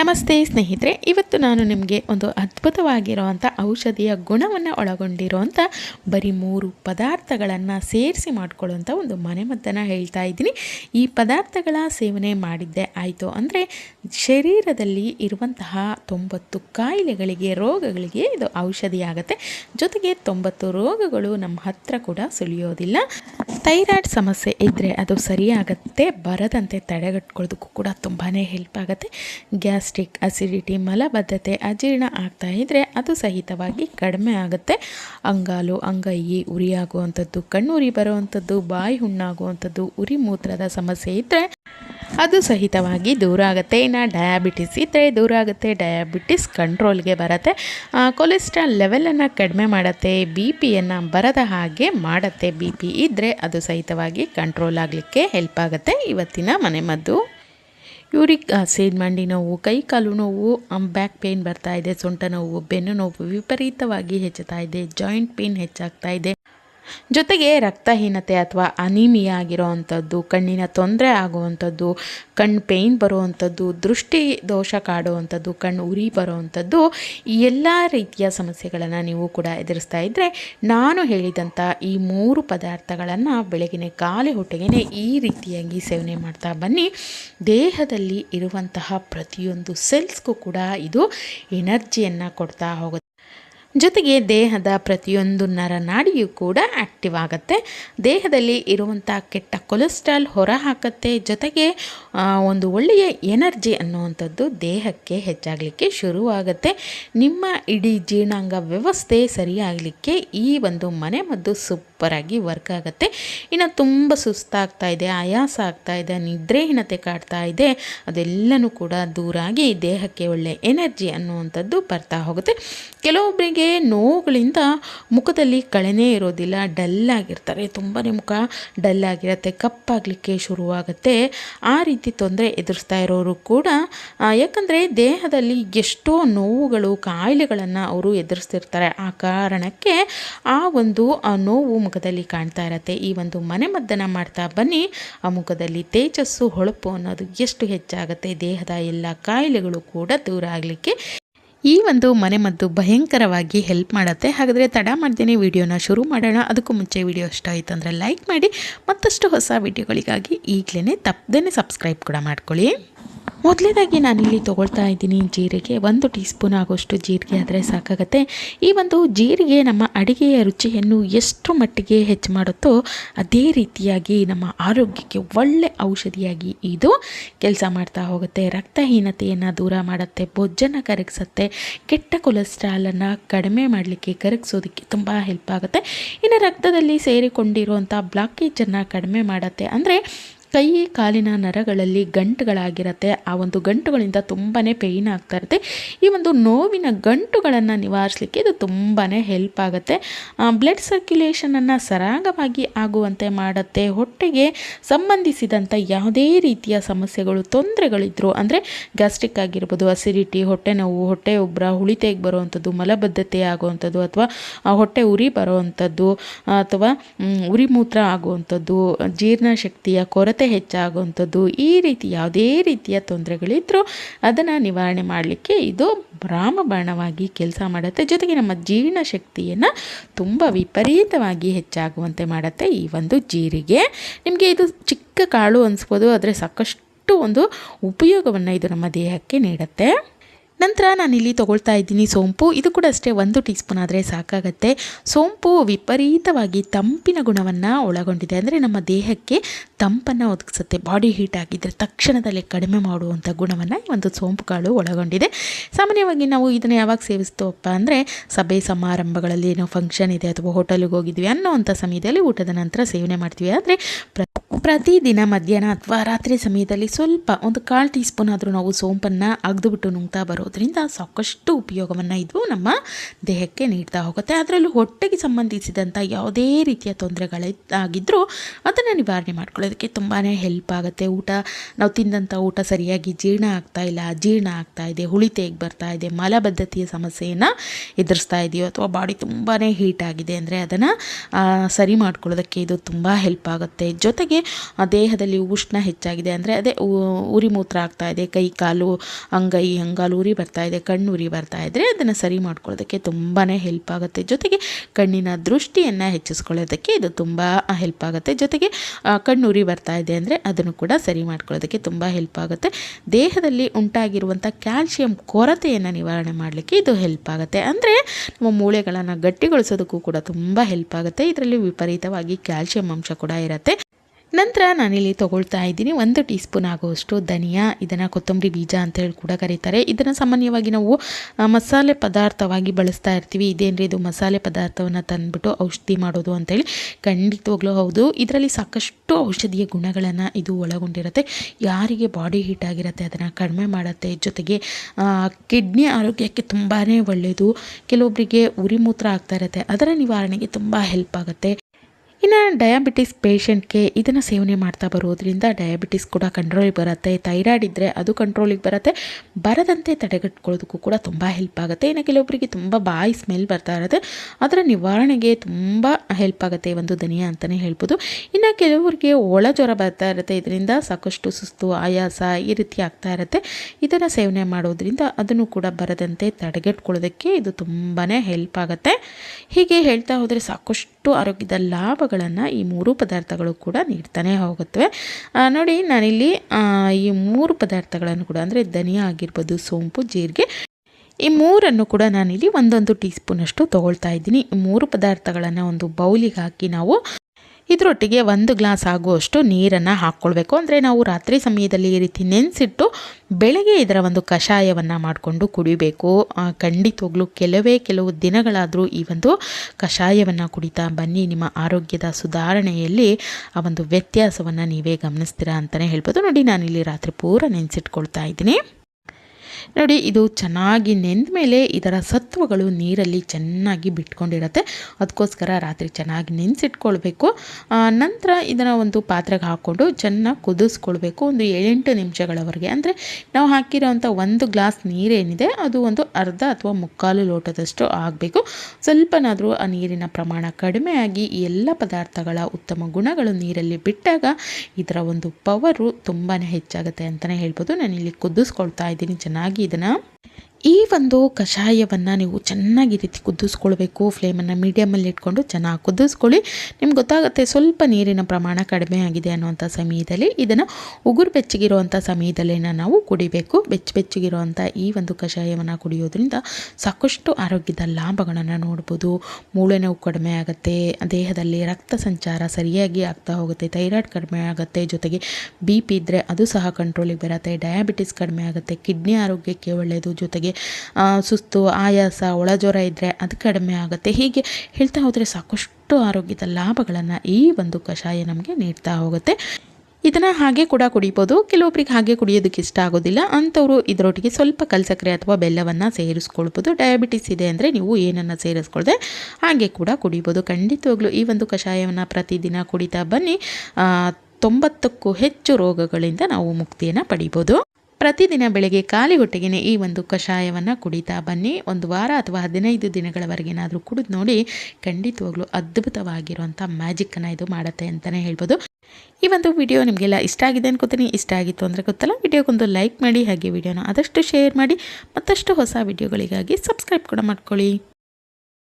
ನಮಸ್ತೆ ಸ್ನೇಹಿತರೆ, ಇವತ್ತು ನಾನು ನಿಮಗೆ ಒಂದು ಅದ್ಭುತವಾಗಿರುವಂಥ ಔಷಧಿಯ ಗುಣವನ್ನು ಒಳಗೊಂಡಿರುವಂಥ ಬರೀ ಮೂರು ಪದಾರ್ಥಗಳನ್ನು ಸೇರಿಸಿ ಮಾಡಿಕೊಳ್ಳುವಂಥ ಒಂದು ಮನೆಮದ್ದನ್ನು ಹೇಳ್ತಾ ಇದ್ದೀನಿ. ಈ ಪದಾರ್ಥಗಳ ಸೇವನೆ ಮಾಡಿದ್ದೆ ಆಯಿತು ಅಂದರೆ ಶರೀರದಲ್ಲಿ ಇರುವಂತಹ ತೊಂಬತ್ತು ಕಾಯಿಲೆಗಳಿಗೆ, ರೋಗಗಳಿಗೆ ಇದು ಔಷಧಿ ಜೊತೆಗೆ ತೊಂಬತ್ತು ರೋಗಗಳು ನಮ್ಮ ಹತ್ರ ಕೂಡ ಸುಳಿಯೋದಿಲ್ಲ ಥೈರಾಯ್ಡ್ ಸಮಸ್ಯೆ ಇದ್ದರೆ ಅದು ಸರಿಯಾಗತ್ತೆ, ಬರದಂತೆ ತಡೆಗಟ್ಕೊಳ್ಳೋದಕ್ಕೂ ಕೂಡ ತುಂಬಾ ಹೆಲ್ಪ್ ಆಗುತ್ತೆ. ಗ್ಯಾಸ್ಟ್ರಿಕ್ ಅಸಿಡಿಟಿ ಮಲಬದ್ಧತೆ ಅಜೀರ್ಣ ಆಗ್ತಾ ಇದ್ದರೆ ಅದು ಸಹಿತವಾಗಿ ಕಡಿಮೆ ಆಗುತ್ತೆ. ಅಂಗಾಲು ಅಂಗೈ ಉರಿಯಾಗುವಂಥದ್ದು, ಕಣ್ಣುರಿ ಬರುವಂಥದ್ದು, ಬಾಯಿ ಹುಣ್ಣಾಗುವಂಥದ್ದು, ಉರಿ ಮೂತ್ರದ ಸಮಸ್ಯೆ ಇದ್ದರೆ ಅದು ಸಹಿತವಾಗಿ ದೂರ ಆಗುತ್ತೆ. ಇನ್ನು ಡಯಾಬಿಟಿಸ್ ಇದ್ದರೆ ದೂರ ಆಗುತ್ತೆ ಡಯಾಬಿಟಿಸ್ ಕಂಟ್ರೋಲ್ಗೆ ಬರುತ್ತೆ. ಕೊಲೆಸ್ಟ್ರಾಲ್ ಲೆವೆಲನ್ನು ಕಡಿಮೆ ಮಾಡುತ್ತೆ ಬಿ ಪಿಯನ್ನು ಬರದ ಹಾಗೆ ಮಾಡುತ್ತೆ. ಬಿ ಪಿ ಇದ್ದರೆ ಅದು ಸಹಿತವಾಗಿ ಕಂಟ್ರೋಲ್ ಆಗಲಿಕ್ಕೆ ಹೆಲ್ಪ್ ಆಗುತ್ತೆ. ಇವತ್ತಿನ ಮನೆಮದ್ದು ಯೂರಿಕ್ ಆಸಿಡ್, ಮಂಡಿ ನೋವು, ಕೈ ಕಾಲು ನೋವು ಬ್ಯಾಕ್ ಪೇನ್ ಬರ್ತಾ ಇದೆ, ಸೊಂಟ ನೋವು, ಬೆನ್ನು ನೋವು ವಿಪರೀತವಾಗಿ ಹೆಚ್ಚುತ್ತಾ ಇದೆ, ಜಾಯಿಂಟ್ ಪೇನ್ ಹೆಚ್ಚಾಗ್ತಾ ಇದೆ. ಜೊತೆಗೆ ರಕ್ತಹೀನತೆ ಅಥವಾ ಅನಿಮಿಯಾ ಆಗಿರೋವಂಥದ್ದು ಕಣ್ಣಿನ ತೊಂದರೆ ಆಗುವಂಥದ್ದು ಕಣ್ಣು ಪೇಯ್ನ್ ಬರುವಂಥದ್ದು, ದೃಷ್ಟಿ ದೋಷ ಕಾಡುವಂಥದ್ದು ಕಣ್ಣು ಉರಿ ಬರುವಂಥದ್ದು, ಈ ಎಲ್ಲ ರೀತಿಯ ಸಮಸ್ಯೆಗಳನ್ನು ನೀವು ಕೂಡ ಎದುರಿಸ್ತಾ ಇದ್ದರೆ ನಾನು ಹೇಳಿದಂಥ ಈ ಮೂರು ಪದಾರ್ಥಗಳನ್ನು ಬೆಳಗಿನ ಖಾಲಿ ಹೊಟ್ಟೆಗೆ ಈ ರೀತಿಯಾಗಿ ಸೇವನೆ ಮಾಡ್ತಾ ಬನ್ನಿ. ದೇಹದಲ್ಲಿ ಇರುವಂತಹ ಪ್ರತಿಯೊಂದು ಸೆಲ್ಸ್ಗೂ ಕೂಡ ಇದು ಎನರ್ಜಿಯನ್ನು ಕೊಡ್ತಾ ಹೋಗುತ್ತೆ. ಜೊತೆಗೆ ದೇಹದ ಪ್ರತಿಯೊಂದು ನರನಾಡಿಯೂ ಕೂಡ ಆ್ಯಕ್ಟಿವ್ ಆಗುತ್ತೆ. ದೇಹದಲ್ಲಿ ಇರುವಂಥ ಕೆಟ್ಟ ಕೊಲೆಸ್ಟ್ರಾಲ್ ಹೊರ ಹಾಕತ್ತೆ ಜೊತೆಗೆ ಒಂದು ಒಳ್ಳೆಯ ಎನರ್ಜಿ ಅನ್ನುವಂಥದ್ದು ದೇಹಕ್ಕೆ ಹೆಚ್ಚಾಗಲಿಕ್ಕೆ ಶುರುವಾಗುತ್ತೆ. ನಿಮ್ಮ ಇಡೀ ಜೀರ್ಣಾಂಗ ವ್ಯವಸ್ಥೆ ಸರಿಯಾಗಲಿಕ್ಕೆ ಈ ಒಂದು ಮನೆಮದ್ದು ಸೂಪರಾಗಿ ವರ್ಕ್ ಆಗುತ್ತೆ. ಇನ್ನು ತುಂಬ ಸುಸ್ತಾಗ್ತಾ ಇದೆ, ಆಯಾಸ ಆಗ್ತಾ ಇದೆ, ನಿದ್ರೆಹೀನತೆ ಕಾಡ್ತಾ ಇದೆ. ಅದೆಲ್ಲನೂ ಕೂಡ ದೂರಾಗಿ ದೇಹಕ್ಕೆ ಒಳ್ಳೆ ಎನರ್ಜಿ ಅನ್ನುವಂಥದ್ದು ಬರ್ತಾ ಹೋಗುತ್ತೆ. ಕೆಲವೊಬ್ಬರಿಗೆ ನೋವುಗಳಿಂದ ಮುಖದಲ್ಲಿ ಕಳೆನೇ ಇರೋದಿಲ್ಲ ಡಲ್ ಆಗಿರ್ತಾರೆ. ತುಂಬಾ ಮುಖ ಡಲ್ ಆಗಿರುತ್ತೆ, ಕಪ್ಪಾಗಲಿಕ್ಕೆ ಶುರುವಾಗುತ್ತೆ. ಆ ರೀತಿ ತೊಂದರೆ ಎದುರಿಸ್ತಾ ಇರೋರು ಕೂಡ ಯಾಕಂದರೆ ದೇಹದಲ್ಲಿ ಎಷ್ಟೋ ನೋವುಗಳು, ಕಾಯಿಲೆಗಳನ್ನು ಅವರು ಎದುರಿಸ್ತಿರ್ತಾರೆ. ಆ ಕಾರಣಕ್ಕೆ ಆ ಒಂದು ನೋವು ಮುಖದಲ್ಲಿ ಕಾಣ್ತಾ ಇರತ್ತೆ. ಈ ಒಂದು ಮನೆಮದ್ದನ್ನು ಮಾಡ್ತಾ ಬನ್ನಿ. ಆ ಮುಖದಲ್ಲಿ ತೇಜಸ್ಸು, ಹೊಳಪು ಅನ್ನೋದು ಎಷ್ಟು ಹೆಚ್ಚಾಗುತ್ತೆ. ದೇಹದ ಎಲ್ಲ ಕಾಯಿಲೆಗಳು ಕೂಡ ದೂರ ಆಗಲಿಕ್ಕೆ ಈ ಒಂದು ಮನೆಮದ್ದು ಭಯಂಕರವಾಗಿ ಹೆಲ್ಪ್ ಮಾಡುತ್ತೆ. ಹಾಗಾದರೆ ತಡ ಮಾಡ್ತೀನಿ ವಿಡಿಯೋನ ಶುರು ಮಾಡೋಣ. ಅದಕ್ಕೂ ಮುಂಚೆ ವಿಡಿಯೋ ಇಷ್ಟ ಆಯಿತು ಅಂದರೆ ಲೈಕ್ ಮಾಡಿ. ಮತ್ತಷ್ಟು ಹೊಸ ವಿಡಿಯೋಗಳಿಗಾಗಿ ಈಗಲೇ ತಪ್ಪದೇ ಸಬ್ಸ್ಕ್ರೈಬ್ ಕೂಡ ಮಾಡ್ಕೊಳ್ಳಿ. ಮೊದಲನೇದಾಗಿ ನಾನಿಲ್ಲಿ ತೊಗೊಳ್ತಾ ಇದ್ದೀನಿ ಜೀರಿಗೆ. ಒಂದು ಟೀ ಸ್ಪೂನ್ ಆಗೋಷ್ಟು ಜೀರಿಗೆ ಆದರೆ ಸಾಕಾಗತ್ತೆ. ಈ ಒಂದು ಜೀರಿಗೆ ನಮ್ಮ ಅಡಿಗೆಯ ರುಚಿಯನ್ನು ಎಷ್ಟು ಮಟ್ಟಿಗೆ ಹೆಚ್ಚು ಮಾಡುತ್ತೋ ಅದೇ ರೀತಿಯಾಗಿ ನಮ್ಮ ಆರೋಗ್ಯಕ್ಕೆ ಒಳ್ಳೆ ಔಷಧಿಯಾಗಿ ಇದು ಕೆಲಸ ಮಾಡ್ತಾ ಹೋಗುತ್ತೆ. ರಕ್ತಹೀನತೆಯನ್ನು ದೂರ ಮಾಡುತ್ತೆ ಬೊಜ್ಜನ್ನು ಕರಗಿಸುತ್ತೆ, ಕೆಟ್ಟ ಕೊಲೆಸ್ಟ್ರಾಲನ್ನು ಕಡಿಮೆ ಮಾಡಲಿಕ್ಕೆ, ಕರಗಿಸೋದಕ್ಕೆ ತುಂಬ ಹೆಲ್ಪ್ ಆಗುತ್ತೆ. ಇನ್ನು ರಕ್ತದಲ್ಲಿ ಸೇರಿಕೊಂಡಿರುವಂಥ ಬ್ಲಾಕೇಜನ್ನು ಕಡಿಮೆ ಮಾಡುತ್ತೆ. ಅಂದರೆ ಕೈ, ಕಾಲಿನ ನರಗಳಲ್ಲಿ ಗಂಟುಗಳಾಗಿರುತ್ತೆ. ಆ ಒಂದು ಗಂಟುಗಳಿಂದ ತುಂಬಾ ಪೇಯ್ನ್ ಆಗ್ತಾ ಇರುತ್ತೆ. ಈ ಒಂದು ನೋವಿನ ಗಂಟುಗಳನ್ನು ನಿವಾರಿಸಲಿಕ್ಕೆ ಇದು ತುಂಬಾ ಹೆಲ್ಪ್ ಆಗುತ್ತೆ. ಬ್ಲಡ್ ಸರ್ಕ್ಯುಲೇಷನನ್ನು ಸರಾಗವಾಗಿ ಆಗುವಂತೆ ಮಾಡುತ್ತೆ. ಹೊಟ್ಟೆಗೆ ಸಂಬಂಧಿಸಿದಂಥ ಯಾವುದೇ ರೀತಿಯ ಸಮಸ್ಯೆಗಳು, ತೊಂದರೆಗಳಿದ್ರು ಅಂದರೆ ಗ್ಯಾಸ್ಟ್ರಿಕ್ ಆಗಿರ್ಬೋದು ಅಸಿಡಿಟಿ ಹೊಟ್ಟೆ ನೋವು, ಹೊಟ್ಟೆ ಉಬ್ಬರ ಹುಳಿತೆಗೆ ಬರುವಂಥದ್ದು, ಮಲಬದ್ಧತೆ ಆಗುವಂಥದ್ದು ಅಥವಾ ಹೊಟ್ಟೆ ಉರಿ ಬರುವಂಥದ್ದು ಅಥವಾ ಉರಿ ಮೂತ್ರ ಆಗುವಂಥದ್ದು, ಜೀರ್ಣಶಕ್ತಿಯ ಕೊರತೆ ಹೆಚ್ಚಾಗುವಂಥದ್ದು, ಈ ರೀತಿ ಯಾವುದೇ ರೀತಿಯ ತೊಂದರೆಗಳಿದ್ರೂ ಅದನ್ನು ನಿವಾರಣೆ ಮಾಡಲಿಕ್ಕೆ ಇದು ರಾಮಬಾಣವಾಗಿ ಕೆಲಸ ಮಾಡುತ್ತೆ. ಜೊತೆಗೆ ನಮ್ಮ ಜೀರ್ಣಶಕ್ತಿಯನ್ನು ತುಂಬ ವಿಪರೀತವಾಗಿ ಹೆಚ್ಚಾಗುವಂತೆ ಮಾಡುತ್ತೆ ಈ ಒಂದು ಜೀರಿಗೆ. ನಿಮಗೆ ಇದು ಚಿಕ್ಕ ಕಾಳು ಅನಿಸ್ಬೋದು, ಆದರೆ ಸಾಕಷ್ಟು ಒಂದು ಉಪಯೋಗವನ್ನು ಇದು ನಮ್ಮ ದೇಹಕ್ಕೆ ನೀಡುತ್ತೆ. ನಂತರ ನಾನು ಇಲ್ಲಿ ತೊಗೊಳ್ತಾ ಇದ್ದೀನಿ ಸೋಂಪು. ಇದು ಕೂಡ ಅಷ್ಟೇ ಒಂದು ಟೀ ಸ್ಪೂನ್ ಆದರೆ ಸಾಕಾಗತ್ತೆ. ಸೋಂಪು ವಿಪರೀತವಾಗಿ ತಂಪಿನ ಗುಣವನ್ನು ಒಳಗೊಂಡಿದೆ. ಅಂದರೆ ನಮ್ಮ ದೇಹಕ್ಕೆ ತಂಪನ್ನು ಒದಗಿಸುತ್ತೆ. ಬಾಡಿ ಹೀಟ್ ಆಗಿದ್ದರೆ ತಕ್ಷಣದಲ್ಲೇ ಕಡಿಮೆ ಮಾಡುವಂಥ ಗುಣವನ್ನು ಈ ಒಂದು ಸೋಂಪು ಕಾಳು ಒಳಗೊಂಡಿದೆ. ಸಾಮಾನ್ಯವಾಗಿ ನಾವು ಇದನ್ನು ಯಾವಾಗ ಸೇವಿಸ್ತೀವಪ್ಪ ಅಂದರೆ ಸಭೆ ಸಮಾರಂಭಗಳಲ್ಲಿ ಏನೋ ಫಂಕ್ಷನ್ ಇದೆ ಅಥವಾ ಹೋಟೆಲ್ಗೆ ಹೋಗಿದ್ವಿ ಅನ್ನೋವಂಥ ಸಮಯದಲ್ಲಿ ಊಟದ ನಂತರ ಸೇವನೆ ಮಾಡ್ತೀವಿ. ಆದರೆ ಪ್ರತಿದಿನ ಮಧ್ಯಾಹ್ನ ಅಥವಾ ರಾತ್ರಿ ಸಮಯದಲ್ಲಿ ಸ್ವಲ್ಪ ಒಂದು ಕಾಲು ಟೀ ಸ್ಪೂನ್ ಆದರೂ ನಾವು ಸೋಂಪನ್ನು ಅಗ್ದುಬಿಟ್ಟು ನುಂಗ್ತಾ ಬರೋದ್ರಿಂದ ಸಾಕಷ್ಟು ಉಪಯೋಗವನ್ನು ಇದು ನಮ್ಮ ದೇಹಕ್ಕೆ ನೀಡ್ತಾ ಹೋಗುತ್ತೆ. ಅದರಲ್ಲೂ ಹೊಟ್ಟೆಗೆ ಸಂಬಂಧಿಸಿದಂಥ ಯಾವುದೇ ರೀತಿಯ ತೊಂದರೆಗಳಾಗಿದ್ದರೂ ಅದನ್ನು ನಿವಾರಣೆ ಮಾಡ್ಕೊಳ್ಳೋದಕ್ಕೆ ತುಂಬಾ ಹೆಲ್ಪ್ ಆಗುತ್ತೆ. ಊಟ, ನಾವು ತಿಂದಂಥ ಊಟ ಸರಿಯಾಗಿ ಜೀರ್ಣ ಆಗ್ತಾ ಇಲ್ಲ, ಜೀರ್ಣ ಆಗ್ತಾ ಇದೆ ಹುಳಿತೆಗೆ ಬರ್ತಾ ಇದೆ, ಮಲಬದ್ಧತೆಯ ಸಮಸ್ಯೆಯನ್ನು ಎದುರಿಸ್ತಾ ಇದೆಯೋ ಅಥವಾ ಬಾಡಿ ತುಂಬಾ ಹೀಟ್ ಆಗಿದೆ ಅಂದರೆ ಅದನ್ನು ಸರಿ ಮಾಡ್ಕೊಳ್ಳೋದಕ್ಕೆ ಇದು ತುಂಬ ಹೆಲ್ಪ್ ಆಗುತ್ತೆ. ಜೊತೆಗೆ ದೇಹದಲ್ಲಿ ಉಷ್ಣ ಹೆಚ್ಚಾಗಿದೆ ಅಂದರೆ ಅದೇ ಉರಿ ಮೂತ್ರ ಆಗ್ತಾ ಇದೆ, ಕೈ ಕಾಲು, ಅಂಗೈ, ಅಂಗಾಲು ಉರಿ ಬರ್ತಾ ಇದೆ, ಕಣ್ಣು ಉರಿ ಬರ್ತಾ ಇದ್ದರೆ ಅದನ್ನು ಸರಿ ಮಾಡ್ಕೊಳ್ಳೋದಕ್ಕೆ ತುಂಬಾ ಹೆಲ್ಪ್ ಆಗುತ್ತೆ. ಜೊತೆಗೆ ಕಣ್ಣಿನ ದೃಷ್ಟಿಯನ್ನು ಹೆಚ್ಚಿಸ್ಕೊಳ್ಳೋದಕ್ಕೆ ಇದು ತುಂಬ ಹೆಲ್ಪ್ ಆಗುತ್ತೆ. ಜೊತೆಗೆ ಕಣ್ಣು ಉರಿ ಬರ್ತಾ ಇದೆ ಅಂದರೆ ಅದನ್ನು ಕೂಡ ಸರಿ ಮಾಡ್ಕೊಳ್ಳೋದಕ್ಕೆ ತುಂಬ ಹೆಲ್ಪ್ ಆಗುತ್ತೆ. ದೇಹದಲ್ಲಿ ಉಂಟಾಗಿರುವಂಥ ಕ್ಯಾಲ್ಶಿಯಂ ಕೊರತೆಯನ್ನು ನಿವಾರಣೆ ಮಾಡಲಿಕ್ಕೆ ಇದು ಹೆಲ್ಪ್ ಆಗುತ್ತೆ. ಅಂದರೆ ನಮ್ಮ ಮೂಳೆಗಳನ್ನು ಗಟ್ಟಿಗೊಳಿಸೋದಕ್ಕೂ ಕೂಡ ತುಂಬ ಹೆಲ್ಪ್ ಆಗುತ್ತೆ. ಇದರಲ್ಲಿ ವಿಪರೀತವಾಗಿ ಕ್ಯಾಲ್ಶಿಯಂ ಅಂಶ ಕೂಡ ಇರುತ್ತೆ. ನಂತರ ನಾನಿಲ್ಲಿ ತೊಗೊಳ್ತಾ ಇದ್ದೀನಿ. ಒಂದು ಟೀ ಸ್ಪೂನ್ ಆಗುವಷ್ಟು ಧನಿಯಾ, ಇದನ್ನು ಕೊತ್ತಂಬರಿ ಬೀಜ ಅಂತ ಹೇಳಿ ಕೂಡ ಕರೀತಾರೆ. ಇದನ್ನು ಸಾಮಾನ್ಯವಾಗಿ ನಾವು ಮಸಾಲೆ ಪದಾರ್ಥವಾಗಿ ಬಳಸ್ತಾ ಇರ್ತೀವಿ. ಇದೇನ್ರಿ, ಇದು ಮಸಾಲೆ ಪದಾರ್ಥವನ್ನು ತಂದುಬಿಟ್ಟು ಔಷಧಿ ಮಾಡೋದು ಅಂತೇಳಿ ಖಂಡಿತವಾಗ್ಲೂ ಹೌದು. ಇದರಲ್ಲಿ ಸಾಕಷ್ಟು ಔಷಧೀಯ ಗುಣಗಳನ್ನು ಇದು ಒಳಗೊಂಡಿರುತ್ತೆ. ಯಾರಿಗೆ ಬಾಡಿ ಹೀಟ್ ಆಗಿರುತ್ತೆ, ಅದನ್ನು ಕಡಿಮೆ ಮಾಡುತ್ತೆ, ಜೊತೆಗೆ ಕಿಡ್ನಿ ಆರೋಗ್ಯಕ್ಕೆ ತುಂಬಾ ಒಳ್ಳೆಯದು ಕೆಲವೊಬ್ಬರಿಗೆ ಉರಿ ಮೂತ್ರ ಆಗ್ತಾ ಇರುತ್ತೆ, ಅದರ ನಿವಾರಣೆಗೆ ತುಂಬ ಹೆಲ್ಪ್ ಆಗುತ್ತೆ. ಇನ್ನು ಡಯಾಬಿಟಿಸ್ ಪೇಷಂಟ್ಗೆ ಇದನ್ನು ಸೇವನೆ ಮಾಡ್ತಾ ಬರೋದ್ರಿಂದ ಡಯಾಬಿಟಿಸ್ ಕೂಡ ಕಂಟ್ರೋಲಿಗೆ ಬರುತ್ತೆ. ಥೈರಾಯ್ಡ್ ಇದ್ದರೆ ಅದು ಕಂಟ್ರೋಲಿಗೆ ಬರುತ್ತೆ. ಬರದಂತೆ ತಡೆಗಟ್ಕೊಳ್ಳೋದಕ್ಕೂ ಕೂಡ ತುಂಬ ಹೆಲ್ಪ್ ಆಗುತ್ತೆ. ಇನ್ನು ಕೆಲವೊಬ್ಬರಿಗೆ ತುಂಬ ಬಾಯಿ ಸ್ಮೆಲ್ ಬರ್ತಾ ಇರುತ್ತೆ. ಅದರ ನಿವಾರಣೆಗೆ ತುಂಬ ಹೆಲ್ಪ್ ಆಗುತ್ತೆ ಒಂದು ಧನಿಯಾ ಅಂತಲೇ ಹೇಳ್ಬೋದು. ಇನ್ನು ಕೆಲವರಿಗೆ ಒಳ ಜ್ವರ ಬರ್ತಾ ಇರುತ್ತೆ. ಇದರಿಂದ ಸಾಕಷ್ಟು ಸುಸ್ತು, ಆಯಾಸ ಈ ರೀತಿ ಆಗ್ತಾ ಇರುತ್ತೆ. ಇದನ್ನು ಸೇವನೆ ಮಾಡೋದ್ರಿಂದ ಅದನ್ನು ಕೂಡ ಬರದಂತೆ ತಡೆಗಟ್ಕೊಳ್ಳೋದಕ್ಕೆ ಇದು ತುಂಬಾ ಹೆಲ್ಪ್ ಆಗುತ್ತೆ. ಹೀಗೆ ಹೇಳ್ತಾ ಹೋದರೆ ಸಾಕಷ್ಟು ಆರೋಗ್ಯದ ಲಾಭಗಳನ್ನು ಈ ಮೂರು ಪದಾರ್ಥಗಳು ಕೂಡ ನೀಡ್ತಾನೆ ಹೋಗುತ್ತವೆ. ನೋಡಿ, ನಾನಿಲ್ಲಿ ಈ ಮೂರು ಪದಾರ್ಥಗಳನ್ನು ಕೂಡ, ಅಂದರೆ ಧನಿಯಾ ಆಗಿರ್ಬೋದು, ಸೋಂಪು, ಜೀರಿಗೆ, ಈ ಮೂರನ್ನು ಕೂಡ ನಾನಿಲ್ಲಿ ಒಂದೊಂದು ಟೀ ಸ್ಪೂನಷ್ಟು ತೊಗೊಳ್ತಾ ಇದ್ದೀನಿ. ಈ ಮೂರು ಪದಾರ್ಥಗಳನ್ನು ಒಂದು ಬೌಲಿಗೆ ಹಾಕಿ ನಾವು ಇದರೊಟ್ಟಿಗೆ ಒಂದು ಗ್ಲಾಸ್ ಆಗುವಷ್ಟು ನೀರನ್ನು ಹಾಕ್ಕೊಳ್ಬೇಕು. ಅಂದರೆ ನಾವು ರಾತ್ರಿ ಸಮಯದಲ್ಲಿ ಈ ರೀತಿ ನೆನೆಸಿಟ್ಟು ಬೆಳಗ್ಗೆ ಇದರ ಒಂದು ಕಷಾಯವನ್ನು ಮಾಡಿಕೊಂಡು ಕುಡಿಬೇಕು. ಖಂಡಿತವಾಗ್ಲೂ ಕೆಲವೇ ಕೆಲವು ದಿನಗಳಾದರೂ ಈ ಒಂದು ಕಷಾಯವನ್ನು ಕುಡಿತಾ ಬನ್ನಿ. ನಿಮ್ಮ ಆರೋಗ್ಯದ ಸುಧಾರಣೆಯಲ್ಲಿ ಆ ಒಂದು ವ್ಯತ್ಯಾಸವನ್ನು ನೀವೇ ಗಮನಿಸ್ತೀರಾ ಅಂತಲೇ ಹೇಳ್ಬೋದು. ನೋಡಿ, ನಾನಿಲ್ಲಿ ರಾತ್ರಿ ಪೂರ ನೆನೆಸಿಟ್ಕೊಳ್ತಾ ಇದ್ದೀನಿ. ನೋಡಿ, ಇದು ಚೆನ್ನಾಗಿ ನೆಂದ ಮೇಲೆ ಇದರ ಸತ್ವಗಳು ನೀರಲ್ಲಿ ಚೆನ್ನಾಗಿ ಬಿಟ್ಕೊಂಡಿರತ್ತೆ. ಅದಕ್ಕೋಸ್ಕರ ರಾತ್ರಿ ಚೆನ್ನಾಗಿ ನೆನೆಸಿಟ್ಕೊಳ್ಬೇಕು. ನಂತರ ಇದನ್ನು ಒಂದು ಪಾತ್ರೆಗೆ ಹಾಕ್ಕೊಂಡು ಚೆನ್ನಾಗಿ ಕುದಿಸ್ಕೊಳ್ಬೇಕು. ಒಂದು ಏಳೆಂಟು ನಿಮಿಷಗಳವರೆಗೆ. ಅಂದರೆ ನಾವು ಹಾಕಿರೋವಂಥ ಒಂದು ಗ್ಲಾಸ್ ನೀರೇನಿದೆ, ಅದು ಒಂದು ಅರ್ಧ ಅಥವಾ ಮುಕ್ಕಾಲು ಲೋಟದಷ್ಟು ಆಗಬೇಕು. ಸ್ವಲ್ಪನಾದರೂ ಆ ನೀರಿನ ಪ್ರಮಾಣ ಕಡಿಮೆಯಾಗಿ ಈ ಎಲ್ಲ ಪದಾರ್ಥಗಳ ಉತ್ತಮ ಗುಣಗಳು ನೀರಲ್ಲಿ ಬಿಟ್ಟಾಗ ಇದರ ಒಂದು ಪವರು ತುಂಬಾ ಹೆಚ್ಚಾಗುತ್ತೆ ಅಂತಲೇ ಹೇಳ್ಬೋದು. ಇಲ್ಲಿ ಕುದಿಸ್ಕೊಳ್ತಾ ಇದ್ದೀನಿ, ಚೆನ್ನಾಗಿ ಇದನ್ನು ಈ ಒಂದು ಕಷಾಯವನ್ನು ನೀವು ಚೆನ್ನಾಗಿ ರೀತಿ ಕುದಿಸ್ಕೊಳ್ಬೇಕು, ಫ್ಲೇಮನ್ನು ಮೀಡಿಯಮಲ್ಲಿ ಇಟ್ಕೊಂಡು ಚೆನ್ನಾಗಿ ಕುದಿಸ್ಕೊಳ್ಳಿ. ನಿಮ್ಗೆ ಗೊತ್ತಾಗುತ್ತೆ ಸ್ವಲ್ಪ ನೀರಿನ ಪ್ರಮಾಣ ಕಡಿಮೆ ಆಗಿದೆ ಅನ್ನುವಂಥ ಸಮಯದಲ್ಲಿ ಇದನ್ನು ಉಗುರು ಬೆಚ್ಚಗಿರುವಂಥ ಸಮಯದಲ್ಲೇ ನಾವು ಕುಡಿಬೇಕು. ಬೆಚ್ಚ ಬೆಚ್ಚಗಿರುವಂಥ ಈ ಒಂದು ಕಷಾಯವನ್ನು ಕುಡಿಯೋದ್ರಿಂದ ಸಾಕಷ್ಟು ಆರೋಗ್ಯದ ಲಾಭಗಳನ್ನು ನೋಡ್ಬೋದು. ಮೂಳೆ ನೋವು ಕಡಿಮೆ ಆಗುತ್ತೆ, ದೇಹದಲ್ಲಿ ರಕ್ತ ಸಂಚಾರ ಸರಿಯಾಗಿ ಆಗ್ತಾ ಹೋಗುತ್ತೆ, ಥೈರಾಯ್ಡ್ ಕಡಿಮೆ ಆಗುತ್ತೆ, ಜೊತೆಗೆ ಬಿ ಪಿ ಇದ್ದರೆ ಅದು ಸಹ ಕಂಟ್ರೋಲಿಗೆ ಬರುತ್ತೆ ಡಯಾಬಿಟಿಸ್ ಕಡಿಮೆ ಆಗುತ್ತೆ, ಕಿಡ್ನಿ ಆರೋಗ್ಯಕ್ಕೆ ಒಳ್ಳೆಯದು ಜೊತೆಗೆ ಸುಸ್ತು, ಆಯಾಸ, ಒಳಜ್ವರ ಇದ್ದರೆ ಅದು ಕಡಿಮೆ ಆಗುತ್ತೆ. ಹೀಗೆ ಹೇಳ್ತಾ ಹೋದರೆ ಸಾಕಷ್ಟು ಆರೋಗ್ಯದ ಲಾಭಗಳನ್ನು ಈ ಒಂದು ಕಷಾಯ ನಮಗೆ ನೀಡ್ತಾ ಹೋಗುತ್ತೆ. ಇದನ್ನು ಹಾಗೆ ಕೂಡ ಕುಡಿಬೋದು. ಕೆಲವೊಬ್ರಿಗೆ ಹಾಗೆ ಕುಡಿಯೋದಕ್ಕೆ ಇಷ್ಟ ಆಗೋದಿಲ್ಲ. ಅಂಥವರು ಇದರೊಟ್ಟಿಗೆ ಸ್ವಲ್ಪ ಕಲ್ಸಕ್ಕರೆ ಅಥವಾ ಬೆಲ್ಲವನ್ನು ಸೇರಿಸ್ಕೊಳ್ಬೋದು. ಡಯಾಬಿಟಿಸ್ ಇದೆ ಅಂದರೆ ನೀವು ಏನನ್ನು ಸೇರಿಸ್ಕೊಳ್ದೆ ಹಾಗೆ ಕೂಡ ಕುಡಿಬೋದು. ಖಂಡಿತವಾಗ್ಲೂ ಈ ಒಂದು ಕಷಾಯವನ್ನು ಪ್ರತಿದಿನ ಕುಡಿತಾ ಬನ್ನಿ. ತೊಂಬತ್ತಕ್ಕೂ ಹೆಚ್ಚು ರೋಗಗಳಿಂದ ನಾವು ಮುಕ್ತಿಯನ್ನು ಪಡಿಬೋದು. ಪ್ರತಿದಿನ ಬೆಳಗ್ಗೆ ಖಾಲಿ ಹೊಟ್ಟೆಗೆ ಈ ಒಂದು ಕಷಾಯವನ್ನು ಕುಡಿತಾ ಬನ್ನಿ. ಒಂದು ವಾರ ಅಥವಾ ಹದಿನೈದು ದಿನಗಳವರೆಗೇನಾದರೂ ಕುಡಿದು ನೋಡಿ ಖಂಡಿತವಾಗ್ಲೂ ಅದ್ಭುತವಾಗಿರುವಂಥ ಮ್ಯಾಜಿಕ್ಕನ್ನು ಇದು ಮಾಡುತ್ತೆ ಅಂತಲೇ ಹೇಳ್ಬೋದು. ಈ ಒಂದು ವಿಡಿಯೋ ನಿಮಗೆಲ್ಲ ಇಷ್ಟ ಆಗಿದೆ ಅನ್ಕೋತೀನಿ. ಇಷ್ಟ ಆಗಿತ್ತು ಅಂದರೆ ಗೊತ್ತಲ್ಲ, ವಿಡಿಯೋಗೊಂದು ಲೈಕ್ ಮಾಡಿ, ಹಾಗೆ ವಿಡಿಯೋನ ಆದಷ್ಟು ಶೇರ್ ಮಾಡಿ, ಮತ್ತಷ್ಟು ಹೊಸ ವಿಡಿಯೋಗಳಿಗಾಗಿ ಸಬ್ಸ್ಕ್ರೈಬ್ ಕೂಡ ಮಾಡ್ಕೊಳ್ಳಿ.